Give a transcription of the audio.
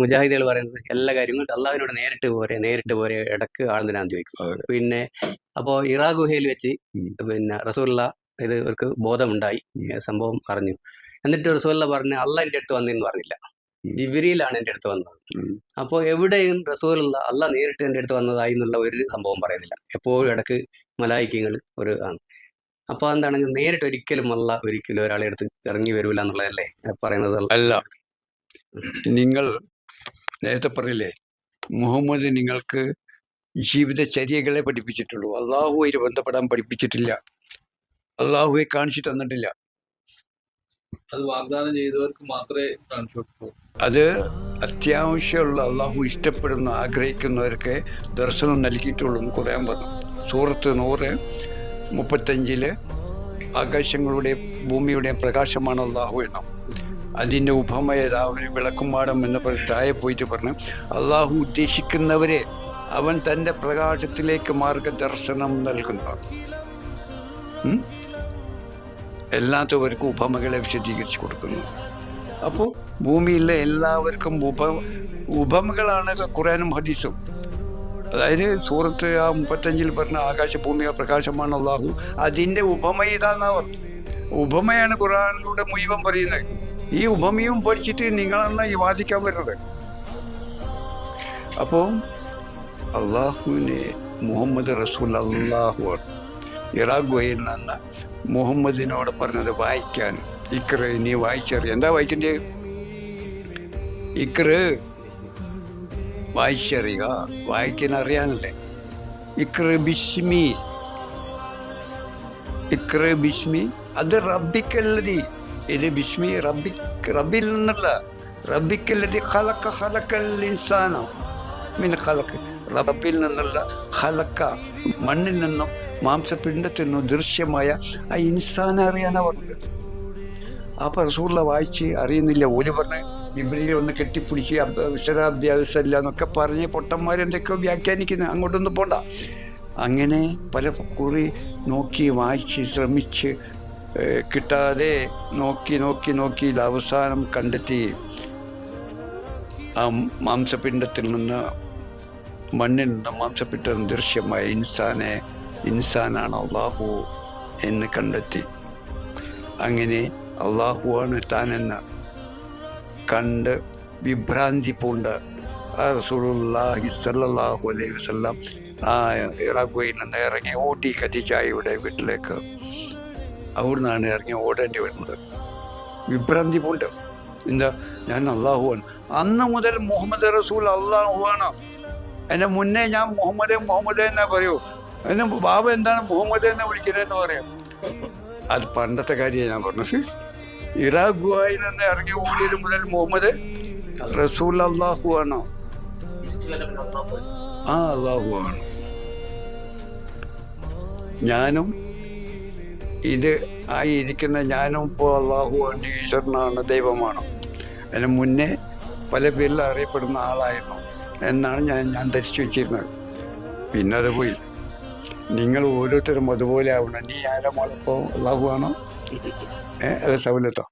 മുജാഹിദുകൾ പറയുന്നത് എല്ലാ കാര്യങ്ങളും അള്ളാഹുവിനോട് നേരിട്ട് പോരെ നേരിട്ട് പോരെ ഇടയ്ക്ക് ആണെന്തിനാന്ന് ചോദിക്കും. പിന്നെ അപ്പോ ഇറാ ഗുഹയിൽ വെച്ച് പിന്നെ റസൂല്ല ഇത് അവർക്ക് ബോധമുണ്ടായി. സംഭവം പറഞ്ഞു എന്നിട്ട് റസൂല്ല പറഞ്ഞ് അള്ളാഹ് എന്റെ അടുത്ത് വന്നെന്ന് പറഞ്ഞില്ല. ജിബിരിയിലാണ് എന്റെ അടുത്ത് വന്നത്. അപ്പോ അപ്പോൾ എവിടെയും റസൂലുള്ള അല്ല നേരിട്ട് എന്റെ അടുത്ത് വന്നതായി എന്നുള്ള ഒരു സംഭവം പറയുന്നില്ല. എപ്പോഴും ഇടയ്ക്ക് മലായിക്കങ്ങൾ ഒരു ആണ് അപ്പോൾ എന്താണെങ്കിൽ നേരിട്ട് ഒരിക്കലും അല്ല ഒരിക്കലും ഒരാളെ അടുത്ത് ഇറങ്ങി വരൂല എന്നുള്ളതല്ലേ പറയുന്നത്? അല്ല. നിങ്ങൾ നേരത്തെ പറയില്ലേ മുഹമ്മദ് നിങ്ങൾക്ക് ജീവിതചര്യകളെ പഠിപ്പിച്ചിട്ടുള്ളൂ. അള്ളാഹുവായിട്ട് ബന്ധപ്പെടാൻ പഠിപ്പിച്ചിട്ടില്ല. അള്ളാഹുവെ കാണിച്ചു തന്നിട്ടില്ല. അത് വാഗ്ദാനം ചെയ്തവർക്ക് മാത്രമേ കാണിച്ചു അത് അത്യാവശ്യമുള്ള അള്ളാഹു ഇഷ്ടപ്പെടുന്ന ആഗ്രഹിക്കുന്നവർക്ക് ദർശനം നൽകിയിട്ടുള്ളൂ എന്ന് ഖുർആൻ പറഞ്ഞു. സൂറത്ത് നൂറ് മുപ്പത്തഞ്ചിൽ ആകാശങ്ങളുടെയും ഭൂമിയുടെയും പ്രകാശമാണ് അള്ളാഹു എണ്ണം അതിന്റെ ഉപമയതാ ഒരു വിളക്കുമാടം എന്ന് താഴെ പോയിട്ട് പറഞ്ഞു അള്ളാഹു ഉദ്ദേശിക്കുന്നവരെ അവൻ തന്റെ പ്രകാശത്തിലേക്ക് മാർഗദർശനം നൽകുന്നു? എല്ലാത്തവർക്കും ഉപമകളെ വിശദീകരിച്ച് കൊടുക്കുന്നു. അപ്പോൾ ഭൂമിയിലെ എല്ലാവർക്കും ഉപ ഉപമകളാണ് ഖുറാനും ഹദീസും. അതായത് സൂറത്ത് ആ മുപ്പത്തഞ്ചിൽ പറഞ്ഞ ആകാശ ഭൂമിയ പ്രകാശമാണ് അള്ളാഹു. അതിന്റെ ഉപമ ഇതാന്നാ ഉപമയാണ് ഖുറാനിലൂടെ മുഴുവൻ പറയുന്നത്. ഈ ഉപമയും പഠിച്ചിട്ട് നിങ്ങളെന്ന് വാദിക്കാൻ വരുന്നത്? അപ്പോൾ അള്ളാഹുവിനെ മുഹമ്മദ് റസൂൽ അള്ളാഹു ഇറാഖുവയിൽ നിന്ന് മുഹമ്മദിനോട് പറഞ്ഞത് വായിക്കാൻ. ഇക്ര നീ വായിച്ചറിയ. എന്താ വായിക്കണ്ടേ ഇക്ര വായിച്ചറിയുക. വായിക്കാൻ അറിയാനല്ലേ? ഇക്ര ബിസ്മി. ഇക്ര ബിസ്മി അത് റബ്ബിക്കല്ലതി ഇത് ബിസ്മി റബ്ബി റബ്ബിൽ നിന്നുള്ള റബ്ബിക്കല്ലതി ഖലക്ക ഖലക്കൽ ഇൻസാന. മിൻ ഖലക്ക് റബ്ബിൽ നിന്നുള്ള ഖലക്ക മണ്ണിൽ നിന്നും മാംസപിണ്ടത്തിൽ നിന്നും ദൃശ്യമായ ആ ഇൻസാനെ അറിയാനാ പറഞ്ഞത്. അപ്പം റസൂള്ള വായിച്ച് അറിയുന്നില്ല ഒരു പറഞ്ഞ് ഇബ്രിയിൽ ഒന്ന് കെട്ടിപ്പിടിച്ച് അബ്ദ- വിശരാഭ്യാസമില്ല എന്നൊക്കെ പറഞ്ഞ് പൊട്ടന്മാരെന്തൊക്കെയോ വ്യാഖ്യാനിക്കുന്നത് അങ്ങോട്ടൊന്നും പോണ്ട. അങ്ങനെ പല കുറി നോക്കി വായിച്ച് ശ്രമിച്ച് കിട്ടാതെ നോക്കി നോക്കി നോക്കി അവസാനം കണ്ടെത്തി ആ മാംസപിണ്ഡത്തിൽ നിന്ന് മണ്ണിൽ നിന്ന് മാംസപിണ്ഡം ദൃശ്യമായ ഇൻസാനെ ഇൻസാനാണ് അള്ളാഹു എന്ന് കണ്ടെത്തി. അങ്ങനെ അള്ളാഹുവാണ് താനെന്ന് കണ്ട് വിഭ്രാന്തി പൂണ്ട് റസൂലുള്ളാഹി സല്ലല്ലാഹു അലൈഹി വസല്ലം ആ ഇറാഖുവയിൽ നിന്ന് ഇറങ്ങി ഓടി ഖദീജായുടെ വീട്ടിലേക്ക് അവിടുന്നാണ് ഇറങ്ങി ഓടേണ്ടി വരുന്നത്. വിഭ്രാന്തി പൂണ്ട് എന്താ? ഞാൻ അള്ളാഹുവാണ് അന്ന് മുതൽ മുഹമ്മദ് റസൂൽ അള്ളാഹുവാണ് എന്നെ മുന്നേ ഞാൻ മുഹമ്മദ് മുഹമ്മദ് എന്നാ പറയൂ. എന്നെ ബാബ എന്താണ് മുഹമ്മദ് എന്നെ വിളിക്കുന്നതെന്ന് പറയാം. അത് പണ്ടത്തെ കാര്യം ഞാൻ പറഞ്ഞത്. ഇറാഖുവായി നിന്ന് ഇറങ്ങി ഓടിയത് മുതൽ മുഹമ്മദ് റസൂൽ അള്ളാഹു ആണോ ആ അള്ളാഹു ആണ് ഞാനും ഇത് ആയിരിക്കുന്ന ഞാനും ഇപ്പോൾ അള്ളാഹു ആണ് ഈശ്വരനാണ് ദൈവമാണ്. അതിന് മുന്നേ പല പേരിൽ അറിയപ്പെടുന്ന ആളായിരുന്നു എന്നാണ് ഞാൻ ഞാൻ ധരിച്ചു വെച്ചിരുന്നത്. പിന്നെ അത് പോയി. നിങ്ങൾ ഓരോരുത്തരും അതുപോലെ ആവണം. നീ ആരാ മോളിപ്പോ അള്ളാഹു ആണോ? ഏ അല്ല സൗലത്തോ